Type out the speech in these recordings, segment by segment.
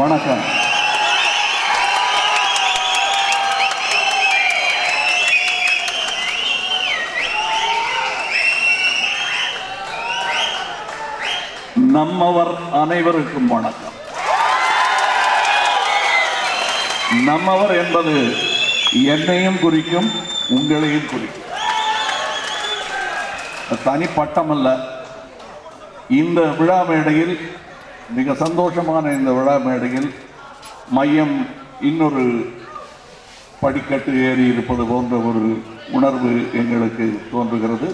வணக்கம். நம்மவர் அனைவருக்கும் வணக்கம். நம்மவர் என்பது என்னையும் குறிக்கும் உங்களையும் குறிக்கும். தனிப்பட்டம் அல்ல இந்த விழா மேடையில் மிக சந்தோஷமான இந்த விழா மேடையில் மையம் இன்னொரு படிக்கட்டு ஏறி இருப்பது போன்ற ஒரு உணர்வு எங்களுக்கு தோன்றுகிறது.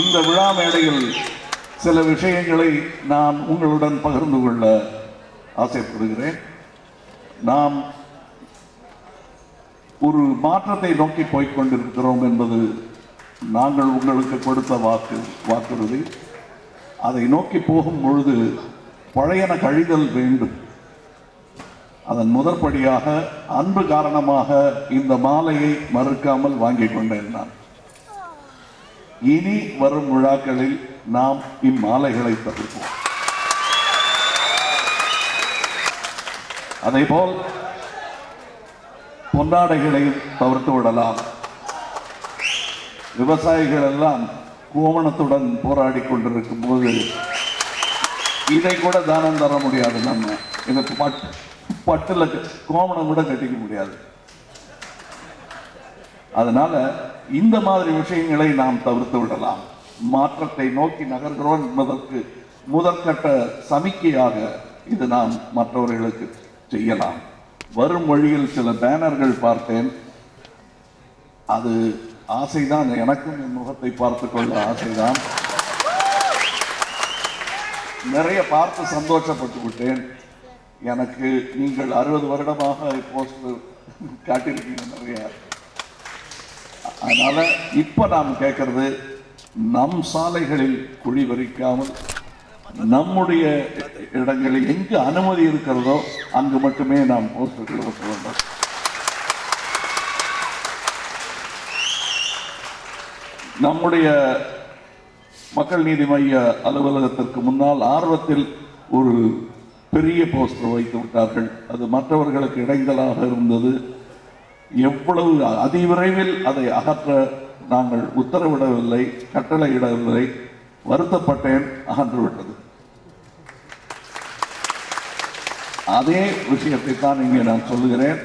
இந்த விழா மேடையில் சில விஷயங்களை நான் உங்களுடன் பகிர்ந்து கொள்ள ஆசைப்படுகிறேன். நாம் ஒரு மாற்றத்தை நோக்கி போய்கொண்டிருக்கிறோம் என்பது நாங்கள் உங்களுக்கு கொடுத்த வாக்கு வாக்குறுதி. அதை நோக்கி போகும் பொழுது பழையன கழிதல் வேண்டும். அதன் முதற்படியாக அன்பு காரணமாக இந்த மாலையை மறுக்காமல் வாங்கிக் கொண்டேன் நான். இனி வரும் விழாக்களில் நாம் இம்மாலைகளை தவிர்ப்போம். அதேபோல் பொன்னாடைகளையும் தவிர்த்து விடலாம். விவசாயிகள் எல்லாம் கோவணத்துடன் போராடி கொண்டிருக்கும் போது இதை கூட தானம் தர முடியாது. நம்ம எனக்கு பட்டு பட்டுல கோமணம் கூட கட்டிக்க முடியாது. அதனால இந்த மாதிரி விஷயங்களை நாம் தவிர்த்து விடலாம். மாற்றத்தை நோக்கி நகர்கிறோம் என்பதற்கு முதற்கட்ட சமிக்கையாக இது நாம் மற்றவர்களுக்கு செய்யலாம். வரும் வழியில் சில பேனர்கள் பார்த்தேன். அது ஆசைதான். எனக்கும் என் முகத்தை பார்த்து கொள்ள ஆசைதான். நிறைய பார்த்து சந்தோஷப்பட்டு விட்டேன் எனக்கு நீங்கள் அறுபது வருடமாக போஸ்டர் காட்டியிருக்கீங்க நிறைய. அதனால் இப்போ நாம் கேட்கறது நம் சாலைகளில் குழி வரிக்காமல் நம்முடைய இடங்களில் எங்கு அனுமதி இருக்கிறதோ அங்கு மட்டுமே நாம் போஸ்டர்கள் ஒட்ட வேண்டும். நம்முடைய மக்கள் நீதி மைய அலுவலகத்திற்கு முன்னால் ஆர்வத்தில் ஒரு பெரிய போஸ்டர் வைத்து விட்டார்கள். அது மற்றவர்களுக்கு இடைஞ்சலாக இருந்தது. எவ்வளவு அதிவிரைவில் அதை அகற்ற நாங்கள் உத்தரவிடவில்லை கட்டளையிடவில்லை. வருத்தப்பட்டேன் அகன்றுவிட்டது அதே விஷயத்தை தான் இங்கே நான் சொல்லுகிறேன்.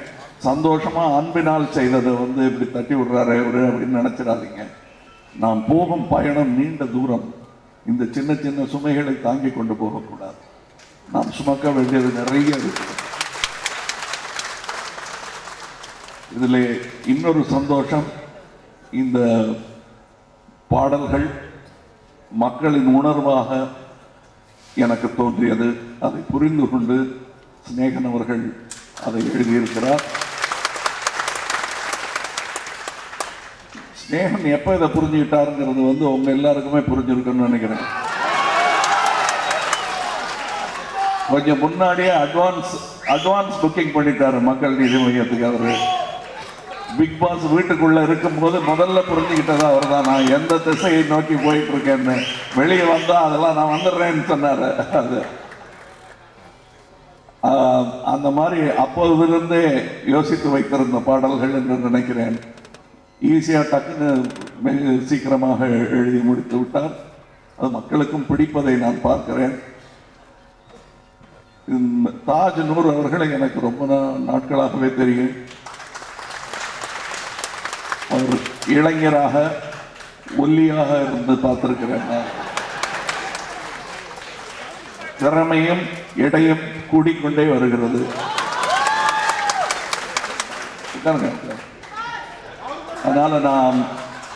சந்தோஷமா அன்பினால் செய்ததை வந்து இப்படி தட்டி விடுறாரு அப்படின்னு நினைச்சிடாதீங்க. நாம் போகும் பயணம் நீண்ட தூரம். இந்த சின்ன சின்ன சுமைகளை தாங்கி கொண்டு போகக்கூடாது. நாம் சுமக்க வேண்டியது நிறைய இருக்கு. இதில் இன்னொரு சந்தோஷம் இந்த பாடல்கள் மக்களின் உணர்வாக எனக்கு தோன்றியது. அதை புரிந்து கொண்டு சிநேகன் அவர்கள் அதை எழுதியிருக்கிறார். ஸ்னேகன் எப்போ இதை புரிஞ்சுக்கிட்டாருங்கிறது வந்து உங்க எல்லாருக்குமே புரிஞ்சிருக்குன்னு நினைக்கிறேன். கொஞ்சம் முன்னாடியே அட்வான்ஸ் அட்வான்ஸ் புக்கிங் பண்ணிட்டாரு மக்கள் நீதி மையத்துக்கு அவரு. பிக் பாஸ் வீட்டுக்குள்ள இருக்கும்போது முதல்ல புரிஞ்சுக்கிட்டதா அவர் தான் நான் எந்த திசையை நோக்கி போயிட்டு இருக்கேன்னு வெளியே வந்தா அதெல்லாம் நான் வந்துடுறேன்னு சொன்னாரு. அது. அந்த மாதிரி அப்போதிலிருந்தே யோசித்து வைத்திருந்த பாடல்கள் என்று நினைக்கிறேன். ஈஸியாக டக்குன்னு மிக சீக்கிரமாக எழுதி முடித்து விட்டார். அது மக்களுக்கும் பிடிப்பதை நான் பார்க்கிறேன். தாஜ் நூர் அவர்களை எனக்கு ரொம்ப நாட்களாகவே தெரியும். அவர் இளைஞராக ஒல்லியாக இருந்து பார்த்திருக்கிறேன் நான். திறமையும் எடையும் கூடிக்கொண்டே வருகிறது. அதனால் நான்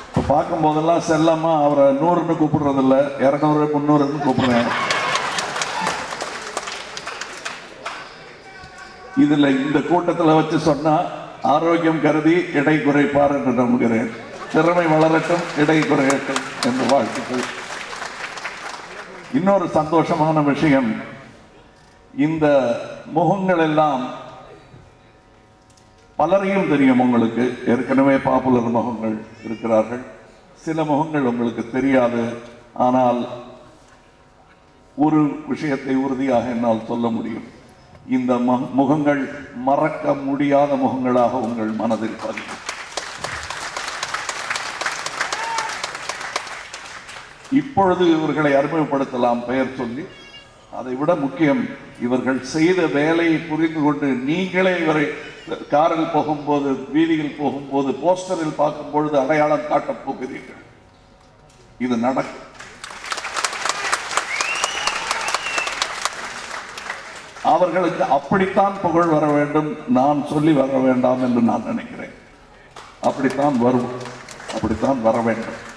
இப்போ பார்க்கும் போதெல்லாம் செல்லம்மா அவரை நூறுன்னு கூப்பிடுறதில்ல. இரநூறு முந்நூறுன்னு கூப்பிடுறேன். இதில் இந்த கூட்டத்தில் வச்சு சொன்னால் ஆரோக்கியம் கருதி இடை குறைப்பார் என்று நம்புகிறேன். திறமை வளரட்டும் இடை குறையட்டும் என்று வாழ்த்துக்கள். இன்னொரு சந்தோஷமான விஷயம் இந்த முகங்கள் எல்லாம் பலரையும் தெரியும் உங்களுக்கு. ஏற்கனவே பாப்புலர் முகங்கள் இருக்கிறார்கள். சில முகங்கள் உங்களுக்கு தெரியாது. ஆனால் ஒரு விஷயத்தை உறுதியாக என்னால் சொல்ல முடியும். இந்த ம- முகங்கள் மறக்க முடியாத முகங்களாக உங்கள் மனதில் பதியும். இப்பொழுது இவர்களை அறிமுகப்படுத்தலாம் பெயர் சொல்லி. அதை விட முக்கியம் இவர்கள் செய்த வேலையை புரிந்து கொண்டு நீங்களே இவரை காரில் போகும்போது வீதியில் போகும்போது போஸ்டரில் பார்க்கும் பொழுது அடையாளம் காட்டப் போகிறீர்கள். இது நடக்கும். அவர்களுக்கு அப்படித்தான் புகழ் வர வேண்டும் நான் சொல்லி வர வேண்டாம் என்று நான் நினைக்கிறேன். அப்படித்தான் வரும் அப்படித்தான் வர வேண்டும்.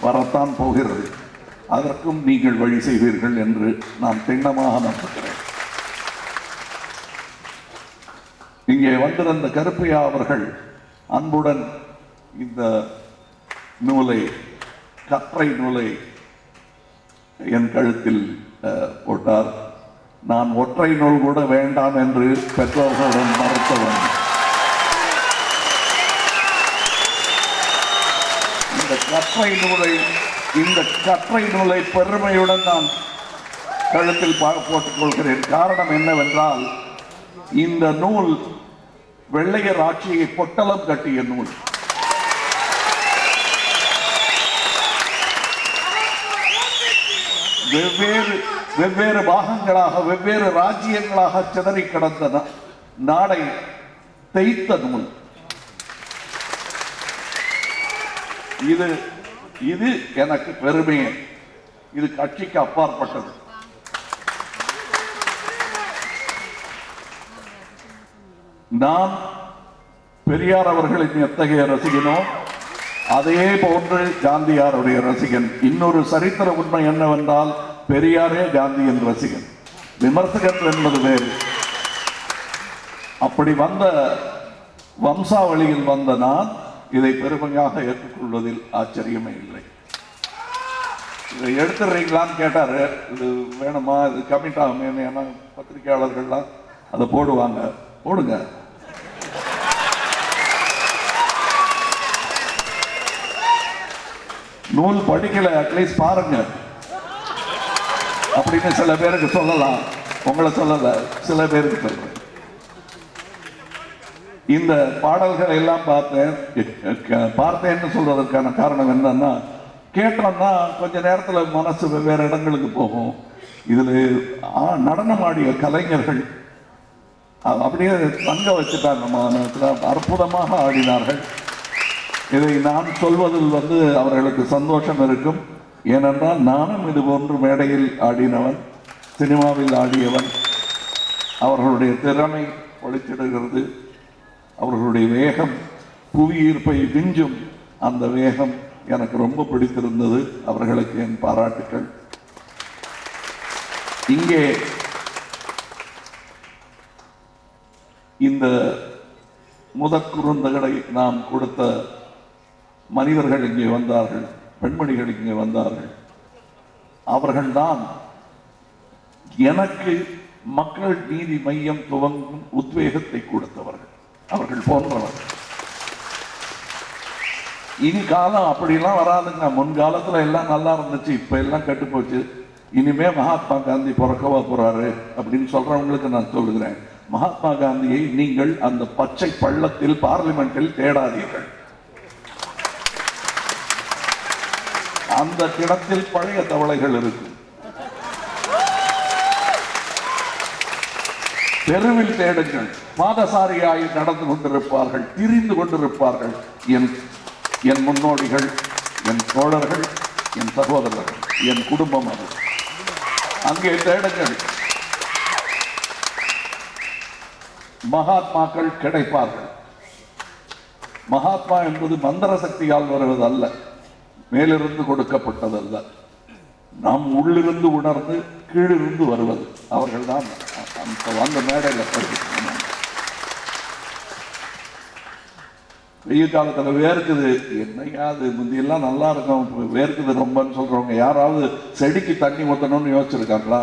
வரத்தான் போகிறது. அதற்கும் நீங்கள் வழி செய்வீர்கள் என்று நான் திண்ணமாக நம்புகிறேன். இங்கே வந்திருந்த கருப்பையா அவர்கள் அன்புடன் இந்த நூலை கற்றை நூலை என் கழுத்தில் போட்டார். நான் ஒற்றை நூல் கூட வேண்டாம் என்று பெற்றோர்களுடன் மறுத்தவன். இந்த கற்றை நூலை இந்த கற்றை நூலை பெருமையுடன் நான் கழுத்தில் பா- போட்டுக் கொள்கிறேன். காரணம் என்னவென்றால் இந்த நூல் வெள்ளையர் ஆட்சியை பொட்டலம் கட்டிய நூல். வெவ்வேறு வெவ்வேறு பாகங்களாக வெவ்வேறு ராஜ்யங்களாக சிதறி கிடந்த நாடை தைத்த நூல். இது இது எனக்கு பெருமையே. இது கட்சிக்கு அப்பாற்பட்டது. நான் பெரியார் அவர்களின் எத்தகைய ரசிகனோ அதே போன்று காந்தியாருடைய ரசிகன். இன்னொரு சரித்திர உண்மை என்னவென்றால் பெரியாரே காந்தியின் ரசிகன். விமர்சகன் என்பது வேறு. அப்படி வந்த வம்சாவளியில் வந்த நான் இதை பெருமையாக ஏற்றுக்கொள்வதில் ஆச்சரியமே இல்லை. இதை எடுத்துடுறீங்களான்னு கேட்டார். இது வேணுமா? இது கமிட் ஆகுமே ஏன்னா பத்திரிகையாளர்கள்லாம் அதை போடுவாங்க. போடுங்க. நூல் படிக்கல அட்லீஸ்ட் பாருங்க. அப்படின்னு சில பேருக்கு சொல்லலாம். உங்களை சொல்லல சில பேருக்கு சொல்றேன் இந்த பாடல்களை எல்லாம் பார்த்தேன். பார்த்தேன்னு சொல்றதற்கான காரணம் என்னன்னா கேட்டோம்னா கொஞ்ச நேரத்தில் மனசு வெவ்வேறு இடங்களுக்கு போகும். இதில் ஆ, நடனம் ஆடிய கலைஞர்கள் அப்படியே தங்க வச்சுட்டாங்க. மாநிலத்தில் அற்புதமாக ஆடினார்கள். இதை நான் சொல்வதில் வந்து அவர்களுக்கு சந்தோஷம் இருக்கும். ஏனென்றால் நானும் இது போன்று மேடையில் ஆடினவன் சினிமாவில் ஆடியவன். அவர்களுடைய திறமை ஒளிச்சிடுகிறது. அவர்களுடைய வேகம் புவியீர்ப்பை விஞ்சும் அந்த வேகம் எனக்கு ரொம்ப பிடித்திருந்தது. அவர்களுக்கு என் பாராட்டுக்கள். இங்கே இந்த முதற்குறுந்தகளை நாம் கொடுத்த மனிதர்கள் இங்கே வந்தார்கள் பெண்மணிகள் இங்கே வந்தார்கள். அவர்கள்தான் எனக்கு மக்கள் நீதி மையம் துவங்கும் உத்வேகத்தை கொடுத்தவர்கள். அவர்கள் போன்றவர்கள் இனி காலம் அப்படிலாம் வராதுங்க. முன்காலத்துல எல்லாம் நல்லா இருந்துச்சு இப்ப எல்லாம் கெட்டு போச்சு. இனிமே மகாத்மா காந்தி பிறக்கவா போறாரு அப்படின்னு சொல்றவங்களுக்கு நான் சொல்லுகிறேன். மகாத்மா காந்தியை நீங்கள் அந்த பச்சை பள்ளத்தில் பார்லிமெண்டில் தேடாதீர்கள். அந்த கிடத்தில் பழைய தவளைகள் இருக்கும் தெருவில் தேடுங்கள். பாதசாரியாய் நடந்து கொண்டிருப்பார்கள் திரிந்து கொண்டிருப்பார்கள். என் என் முன்னோடிகள் என் தோழர்கள் என் சகோதரர்கள் என் குடும்பம் அது. அங்கே தேடுங்கள். மகாத்மாக்கள் கிடைப்பார்கள். மகாத்மா என்பது மந்திர சக்தியால் வருவது அல்ல மேலிருந்து கொடுக்கப்பட்டதல்ல. நாம் உள்ளிருந்து உணர்ந்து கீழிருந்து வருவது. அவர்கள் தான் அந்த வந்த மேடையில் படிக்கிறாங்க வெயில் காலத்துல வேர்க்குது. என்னையா அது? முந்தியெல்லாம் நல்லா இருக்கும். வேர்க்குது ரொம்பன்னு சொல்றவங்க யாராவது செடிக்கு தண்ணி ஊத்தணும்னு யோசிச்சிருக்காங்களா?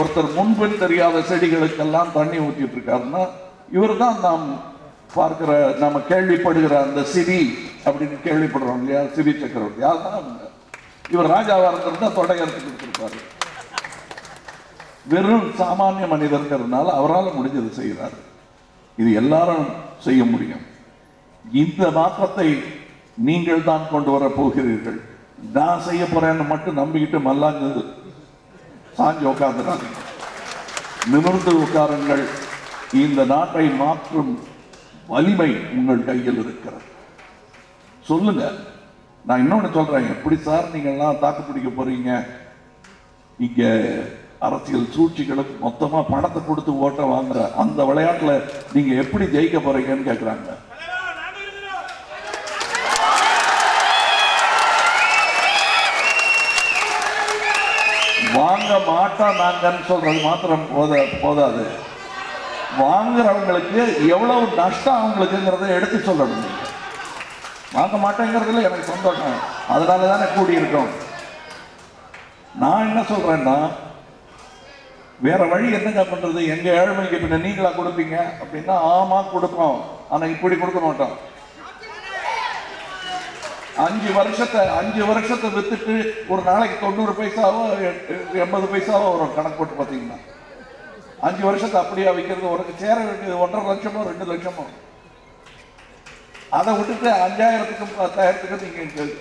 ஒருத்தர் முன்பின் தெரியாத செடிகளுக்கெல்லாம் தண்ணி ஊத்திட்டு இருக்காருன்னா இவர்தான் நாம் பார்க்கிற நம்ம கேள்விப்படுகிற அந்த சிரி அப்படின்னு கேள்விப்படுறோம் இல்லையா? சிபி சக்கரவர்த்தி. அதுதான் தான் அவங்க? இவர் ராஜாவாக இருந்திருந்தா தொடை கொடுத்துருப்பாரு. வெறும் சாமானிய மனிதர்கிறதுனால அவரால் முடிஞ்சது செய்கிறார். இது எல்லாரும் செய்ய முடியும். இந்த மாற்றத்தை நீங்கள் தான் கொண்டு வர போகிறீர்கள். நான் செய்ய போறேன்னு மட்டும் நம்பிக்கிட்டு மல்லாஞ்சது சாஞ்சு உட்கார்ந்துறாங்க நிமிர்ந்து உட்காருங்கள். இந்த நாட்டை மாற்றும் வலிமை உங்கள் கையில் இருக்கிறது. சொல்லுங்க. நான் இன்னொன்று சொல்கிறேன் எப்படி சார் நீங்கள்லாம் தாக்கு பிடிக்க போகிறீங்க இங்கே அரசியல் சூழ்ச்சிகளுக்கு மொத்தமாக பணத்தை கொடுத்து ஓட்ட வாங்குற அந்த விளையாட்டில் நீங்கள் எப்படி ஜெயிக்க போகிறீங்கன்னு கேட்குறாங்க வாங்க மாட்டோம் நாங்கன்னு சொல்றது மாத்திரம் போத போதாது. வாங்குறவங்களுக்கு எவ்வளவு நஷ்டம் அவங்களுக்குங்கிறத எடுத்து சொல்லணும். நீங்க. வாங்க மாட்டேங்கிறதுல எனக்கு சந்தோஷம். அதனால தானே கூடி இருக்கோம் நான் என்ன சொல்றேன்னா வேற வழி என்னங்க பண்றது? எங்க ஏழ்மைக்கு பின்ன நீங்களா கொடுப்பீங்க? அப்படின்னா ஆமா கொடுப்போம். ஆனா இப்படி கொடுக்க மாட்டோம். அஞ்சு வருஷத்தை அஞ்சு வருஷத்தை வித்துட்டு ஒரு நாளைக்கு தொண்ணூறு பைசாவோ எண்பது பைசாவோ வரும் கணக்கு போட்டு பார்த்தீங்கன்னா. அஞ்சு வருஷத்தை அப்படியே வைக்கிறது? உனக்கு சேர வேண்டியது ஒன்றரை லட்சமோ ரெண்டு லட்சமோ. அதை விட்டுட்டு அஞ்சாயிரத்துக்கும் பத்தாயிரத்துக்கும் நீங்கள்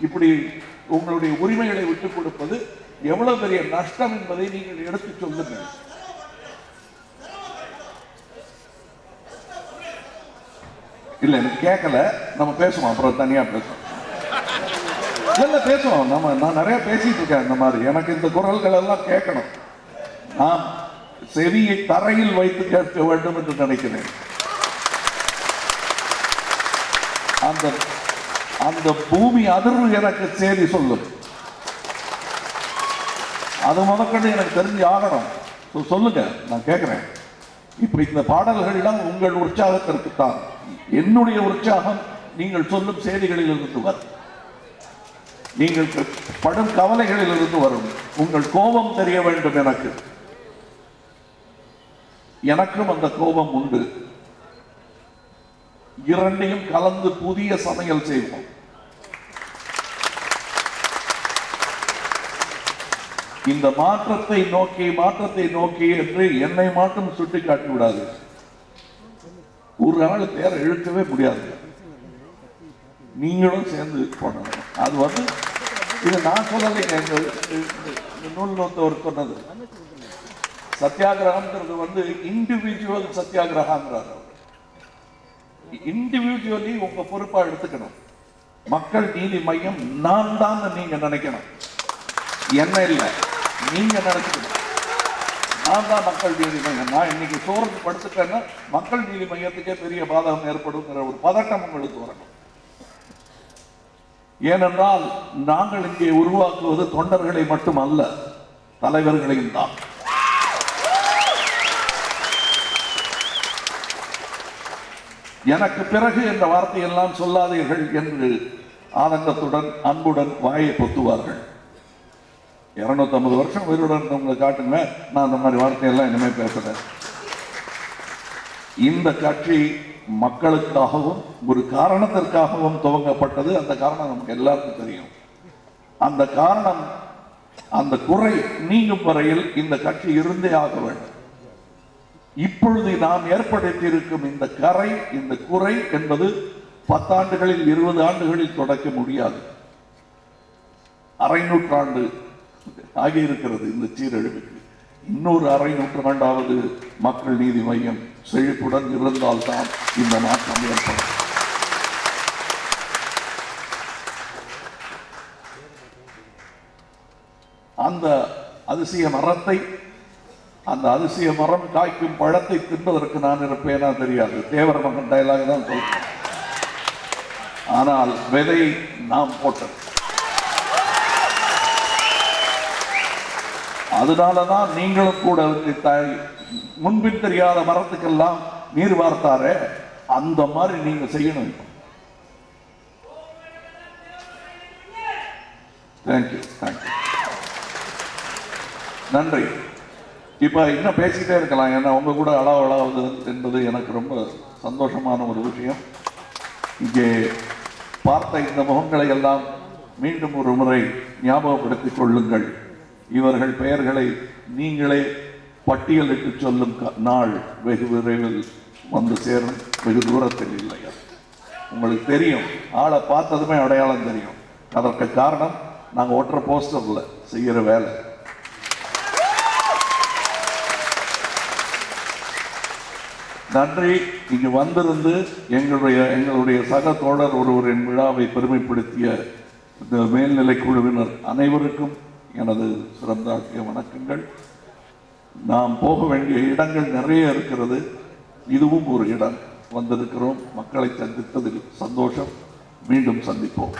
இப்படி உங்களுடைய உரிமைகளை விட்டுக் கொடுப்பது எவ்வளவு பெரிய நஷ்டம் என்பதை நீங்கள் எடுத்து சொல்லுங்கள். இல்ல எனக்கு கேட்கல. நம்ம பேசுவோம் அப்புறம் தனியா பேசுவோம். இல்ல பேசுவோம். நம்ம நான் நிறைய பேசிட்டு இருக்கேன் இந்த மாதிரி. எனக்கு இந்த குரல்கள் எல்லாம் கேட்கணும். நான் செவியை தரையில் வைத்து கேட்க வேண்டும் என்று நினைக்கிறேன். அந்த அந்த பூமி அதிர்வு எனக்கு செய்தி சொல்லும். அது முதற்கொண்டு எனக்கு தெரிஞ்சு ஆகணும். சொல்லுங்க நான் கேட்குறேன் இப்ப இந்த பாடல்கள்லாம் உங்கள் உற்சாகத்திற்கு தான் என்னுடைய உற்சாகம் நீங்கள் சொல்லும் செய்திகளில் இருந்து வரும். நீங்கள் படும் கவலைகளில் இருந்து வரும். உங்கள் கோபம் தெரிய வேண்டும் எனக்கு. எனக்கும் அந்த கோபம் உண்டு. இரண்டையும் கலந்து புதிய சமையல் செய்வோம். இந்த மாற்றத்தை நோக்கி மாற்றத்தை நோக்கி என்று என்னை மாற்றம் சுட்டி காட்டி விடாது. ஒரு ஆள் பேரை இழுக்கவே முடியாது. நீங்களும் சேர்ந்து பண்ணணும். அது வந்து இது நான் சொல்லலைங்க இந்த நூல் நோத்தவர் சொன்னது. சத்தியாகிரகம்ங்கிறது வந்து இண்டிவிஜுவல் சத்தியாகிரகங்கிறார் அவர் இண்டிவிஜுவலி உங்க பொறுப்பா எடுத்துக்கணும். மக்கள் நீதி மையம் நான் தான் நீங்க நினைக்கணும். என்ன இல்லை நீங்க நினைச்சுக்கணும். நான் தான் மக்கள் நீதி மையம். நான் இன்னைக்கு சோர்ந்து படுத்துட்டேன்னா மக்கள் நீதி மையத்துக்கே பெரிய பாதகம் ஏற்படுங்கிற ஒரு பதட்டம் உங்களுக்கு வரணும். ஏனென்றால் நாங்கள் இங்கே உருவாக்குவது தொண்டர்களை மட்டும் அல்ல தலைவர்களையும் தான். எனக்கு பிறகு என்ற வார்த்தையெல்லாம் சொல்லாதீர்கள் என்று ஆதங்கத்துடன் அன்புடன் வாயை பொத்துவார்கள். இருநூத்தம்பது வருஷம் உயிருடன் உங்களை காட்டுங்க நான் அந்த மாதிரி வார்த்தையெல்லாம் இனிமே பேசுறேன் இந்த கட்சி மக்களுக்காகவும் ஒரு காரணத்திற்காகவும் துவங்கப்பட்டது. அந்த காரணம் நமக்கு எல்லாருக்கும் தெரியும். அந்த காரணம் அந்த குறை நீங்கும் வரையில் இந்த கட்சி இருந்தே ஆக வேண்டும். இப்பொழுது நாம் ஏற்படுத்தியிருக்கும் இந்த கரை இந்த குறை என்பது பத்தாண்டுகளில் இருபது ஆண்டுகளில் தொடக்க முடியாது. அரை நூற்றாண்டு ஆகியிருக்கிறது இந்த சீரழிவுக்கு. இன்னொரு அரை நூற்றாண்டாவது மக்கள் நீதி மையம் செழிப்புடன் இருந்தால்தான் இந்த மாற்றம் ஏற்படும். அந்த அதிசய மரத்தை அந்த அதிசய மரம் காய்க்கும் பழத்தை தின்பதற்கு நான் இருப்பேனா தெரியாது. தேவர மகன் டயலாக தான் சொல்றேன். ஆனால் விதை நாம் போட்டது. அதனாலதான் நீங்களும் கூட வந்து தாய் முன்பின் தெரியாத மரத்துக்கெல்லாம் நீர் வார்த்தாரே அந்த மாதிரி நீங்க செய்யணும். தேங்க்யூ தேங்க்யூ நன்றி. இப்போ இன்னும் பேசிக்கிட்டே இருக்கலாம். ஏன்னா உங்கள் கூட அளவலாவது என்பது எனக்கு ரொம்ப சந்தோஷமான ஒரு விஷயம். இங்கே பார்த்த இந்த முகங்களை எல்லாம் மீண்டும் ஒரு முறை ஞாபகப்படுத்திக் கொள்ளுங்கள். இவர்கள் பெயர்களை நீங்களே பட்டியலிட்டு சொல்லும் க- நாள் வெகு விரைவில் வந்து சேரும். வெகு தூரத்தில் இல்லை உங்களுக்கு தெரியும். ஆளை பார்த்ததுமே அடையாளம் தெரியும். அதற்கு காரணம் நாங்கள் ஓட்டுற போஸ்டரில் செய்கிற வேலை. நன்றி. இங்கு வந்திருந்து எங்களுடைய எங்களுடைய சக தோழர் ஒருவரின் விழாவை பெருமைப்படுத்திய இந்த மேல்நிலை குழுவினர் அனைவருக்கும் எனது சிறந்த வணக்கங்கள். நாம் போக வேண்டிய இடங்கள் நிறைய இருக்கிறது. இதுவும் ஒரு இடம். வந்திருக்கிறோம். மக்களை சந்தித்ததில் சந்தோஷம். மீண்டும் சந்திப்போம்.